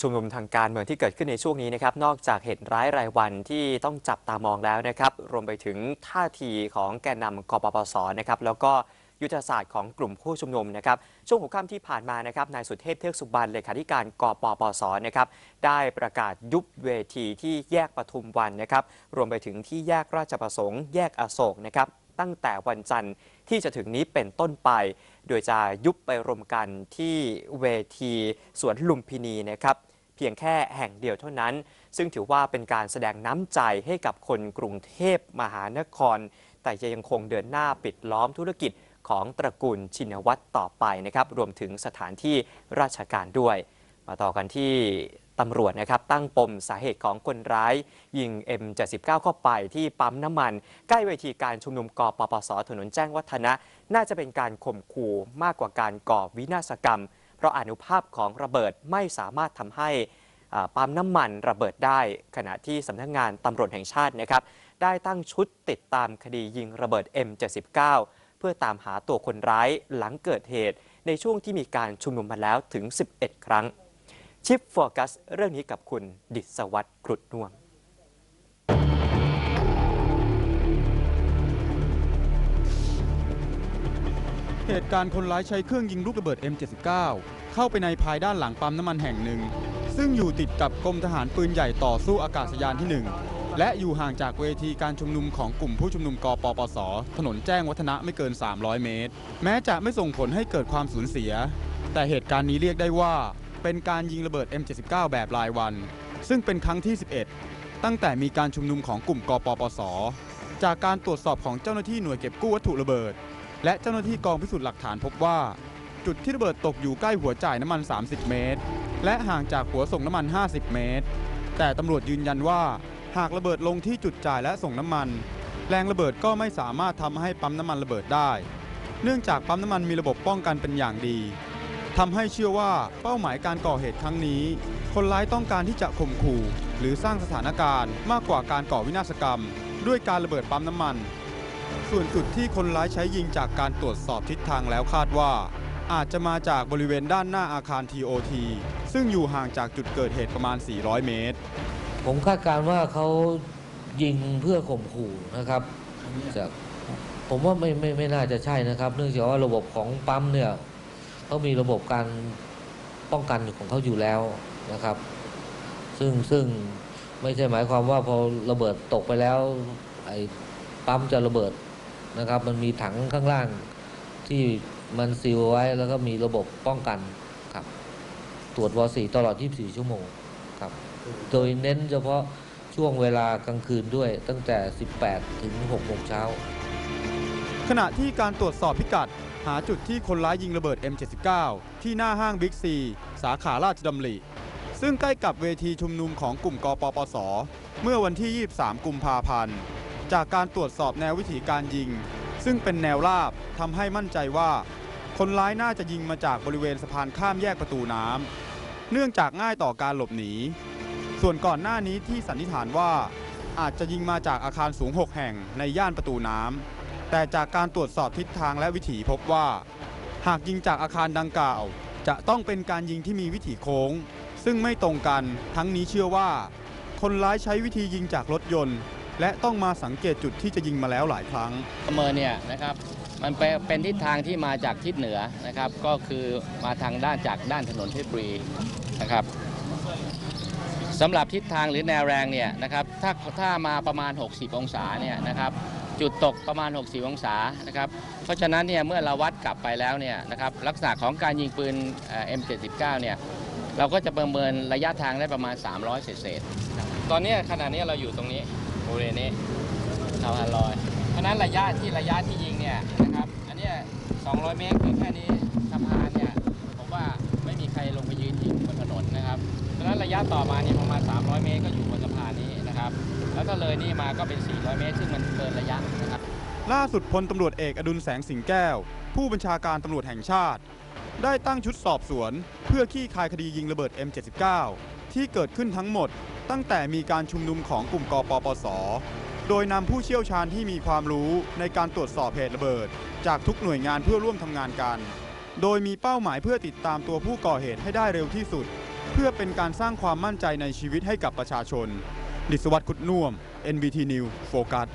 ชุมนุมทางการเมืองที่เกิดขึ้นในช่วงนี้นะครับ นอกจากเหตุร้ายรายวันที่ต้องจับตามองแล้วนะครับ รวมไปถึงท่าทีของแกนนำกปปสนะครับ แล้วก็ยุทธศาสตร์ของกลุ่มผู้ชุมนุมนะครับ ช่วงหัวค่ำที่ผ่านมานะครับ นายสุเทพเทือกสุบรรณเลขาธิการกปปสนะครับ ได้ประกาศยุบเวทีที่แยกปทุมวันนะครับ รวมไปถึงที่แยกราชประสงค์ แยกอโศกนะครับตั้งแต่วันจันทร์ที่จะถึงนี้เป็นต้นไป โดยจะยุบไปรวมกันที่เวทีสวนลุมพินีนะครับ พียงแค่แห่งเดียวเท่านั้น ซึ่งถือว่าเป็นการแสดงน้ำใจให้กับคนกรุงเทพมหานคร แต่จะยังคงเดินหน้าปิดล้อมธุรกิจของตระกูลชินวัตรต่อไปนะครับ รวมถึงสถานที่ราชการด้วย มาต่อกันที่ตำรวจนะครับตั้งปมสาเหตุของคนร้าย ยิง M79 เข้าไปที่ปั๊มน้ำมัน ใกล้เวทีการชุมนุมกปปสถนนแจ้งวัฒนะ น่าจะเป็นการข่มขู่มากกว่าการก่อวินาศกรรม เพราะอนุภาพของระเบิดไม่สามารถทำให้ปั๊มน้ำมันระเบิดได้ ขณะที่สำนักงานตำรวจแห่งชาตินะครับได้ตั้งชุดติดตามคดียิงระเบิด M79 เพื่อตามหาตัวคนร้ายหลังเกิดเหตุ ในช่วงที่มีการชุมนุมมาแล้วถึง 11 ครั้ง ชิปโฟกัสเรื่องนี้กับคุณดิษวัตรกรุดน่วม เหตุการณ์คนร้ายใช้เครื่องยิงลูกระเบิด M79 เข้าไปในภายด้านหลังปั๊มน้ำมันแห่งหนึ่ง ซึ่งอยู่ติดกับกรมทหารปืนใหญ่ต่อสู้อากาศยานที่ 1 และอยู่ห่างจากเวทีการชุมนุมของกลุ่มผู้ชุมนุมกปปส ถนนแจ้งวัฒนะไม่เกิน 300 เมตร แม้จะไม่ส่งผลให้เกิดความสูญเสีย แต่เหตุการณ์นี้เรียกได้ว่า เป็นการยิงระเบิด M79 แบบรายวัน ซึ่งเป็นครั้งที่ 11 ตั้งแต่มีการชุมนุมของกลุ่มกปปส จากการตรวจสอบของเจ้าหน้าที่หน่วยเก็บกู้วัตถุระเบิด และเจ้าหน้าที่กองพิสูจน์หลักฐานพบว่า จุดที่ระเบิดตกอยู่ใกล้หัวจ่ายน้ำมัน 30 เมตร และห่างจากหัวส่งน้ำมัน 50 เมตร แต่ตำรวจยืนยันว่า หากระเบิดลงที่จุดจ่ายและส่งน้ำมัน แรงระเบิดก็ไม่สามารถทำให้ปั๊มน้ำมันระเบิดได้ เนื่องจากปั๊มน้ำมันมีระบบป้องกันเป็นอย่างดีทำให้เชื่อว่าเป้าหมายการก่อเหตุครั้งนี้ คนร้ายต้องการที่จะข่มขู่ หรือสร้างสถานการณ์มากกว่าการก่อวินาศกรรม ด้วยการระเบิดปั๊มน้ำมัน ส่วนจุดที่คนร้ายใช้ยิงจากการตรวจสอบทิศทางแล้วคาดว่า อาจจะมาจากบริเวณด้านหน้าอาคาร TOT ซึ่งอยู่ห่างจากจุดเกิดเหตุประมาณ 400 เมตร ผมคาดการณ์ว่าเขายิงเพื่อข่มขู่นะครับจากผมว่าไม่ไม่ไม่น่าจะใช่นะครับ เนื่องจากว่าระบบของปั๊มเนี่ยเขามีระบบการป้องกันของเขาอยู่แล้วนะครับ ซึ่งซึ่งไม่ใช่หมายความว่าพอระเบิดตกไปแล้วไอ้ ปั๊มจะระเบิดนะครับ มันมีถังข้างล่างที่มันซีลไว้แล้วก็มีระบบป้องกันครับ ตรวจวอสีตลอด 24 ชั่วโมงครับ โดยเน้นเฉพาะช่วงเวลากลางคืนด้วยตั้งแต่ 18 ถึง6โมงเช้า ขณะที่การตรวจสอบพิกัด หาจุดที่คนร้ายยิงระเบิด M79 ที่หน้าห้างบิ๊กซี สาขาราชดำริ ซึ่งใกล้กับเวทีชุมนุมของกลุ่มกปปส เมื่อวันที่ 23 กุมภาพันธ์ จากการตรวจสอบแนววิถีการยิง ซึ่งเป็นแนวราบทำให้มั่นใจว่า คนร้ายน่าจะยิงมาจากบริเวณสะพานข้ามแยกประตูน้ำเนื่องจากง่ายต่อการหลบหนี ส่วนก่อนหน้านี้ที่สันนิษฐานว่าอาจจะยิงมาจากอาคารสูง 6 แห่งในย่านประตูน้ำแต่จากการตรวจสอบทิศทางและวิถีพบว่า หากยิงจากอาคารดังกล่าว จะต้องเป็นการยิงที่มีวิถีโค้ง ซึ่งไม่ตรงกันทั้งนี้เชื่อว่า คนร้ายใช้วิธียิงจากรถยนต์ และต้องมาสังเกตจุดที่จะยิงมาแล้วหลายครั้งประเมินเนี่ยนะครับมันเป็นทิศทางที่มาจากทิศเหนือนะครับ ก็คือมาทางด้านจากด้านถนนเพชรบุรีนะครับสำหรับทิศทางหรือแนวแรงเนี่ยนะครับถ้าถ้ามาประมาณ 60 องศาเนี่ยนะครับจุดตกประมาณ 60 องศานะครับเพราะฉะนั้นเนี่ยเมื่อเราวัดกลับไปแล้วเนี่ยนะครับลักษณะของการยิงปืนเอ่อ M79 เนี่ยเราก็จะประเมินระยะทางได้ประมาณ 300 เศษตอนนี้ขณะนี้เราอยู่ตรงนี้ บริเวณนี้ชาวฮานลอย เพราะนั้นระยะที่ระยะที่ยิงเนี่ยนะครับ อันนี้ 200 เมตรแค่นี้สะพานเนี่ยผมว่าไม่มีใครลงไปยืนยิงบนถนนนะครับ เพราะฉะนั้นระยะต่อมาเนี่ยประมาณ 300 เมตรก็อยู่บนสะพานนี้นะครับ แล้วก็เลยนี่มาก็เป็น 400 เมตร ซึ่งมันเกินระยะนะครับ ล่าสุดพลตำรวจเอกอดุลแสงสิงแก้ว ผู้บัญชาการตำรวจแห่งชาติ ได้ตั้งชุดสอบสวน เพื่อขี้คายคดียิงระเบิด M79 ที่เกิดขึ้นทั้งหมด ตั้งแต่มีการชุมนุมของกลุ่มกปปส โดยนำผู้เชี่ยวชาญที่มีความรู้ในการตรวจสอบเหตุระเบิด จากทุกหน่วยงานเพื่อร่วมทำงานกัน โดยมีเป้าหมายเพื่อติดตามตัวผู้ก่อเหตุให้ได้เร็วที่สุด เพื่อเป็นการสร้างความมั่นใจในชีวิตให้กับประชาชน ดิษวัตรคุดน่วม NBT News โฟกัส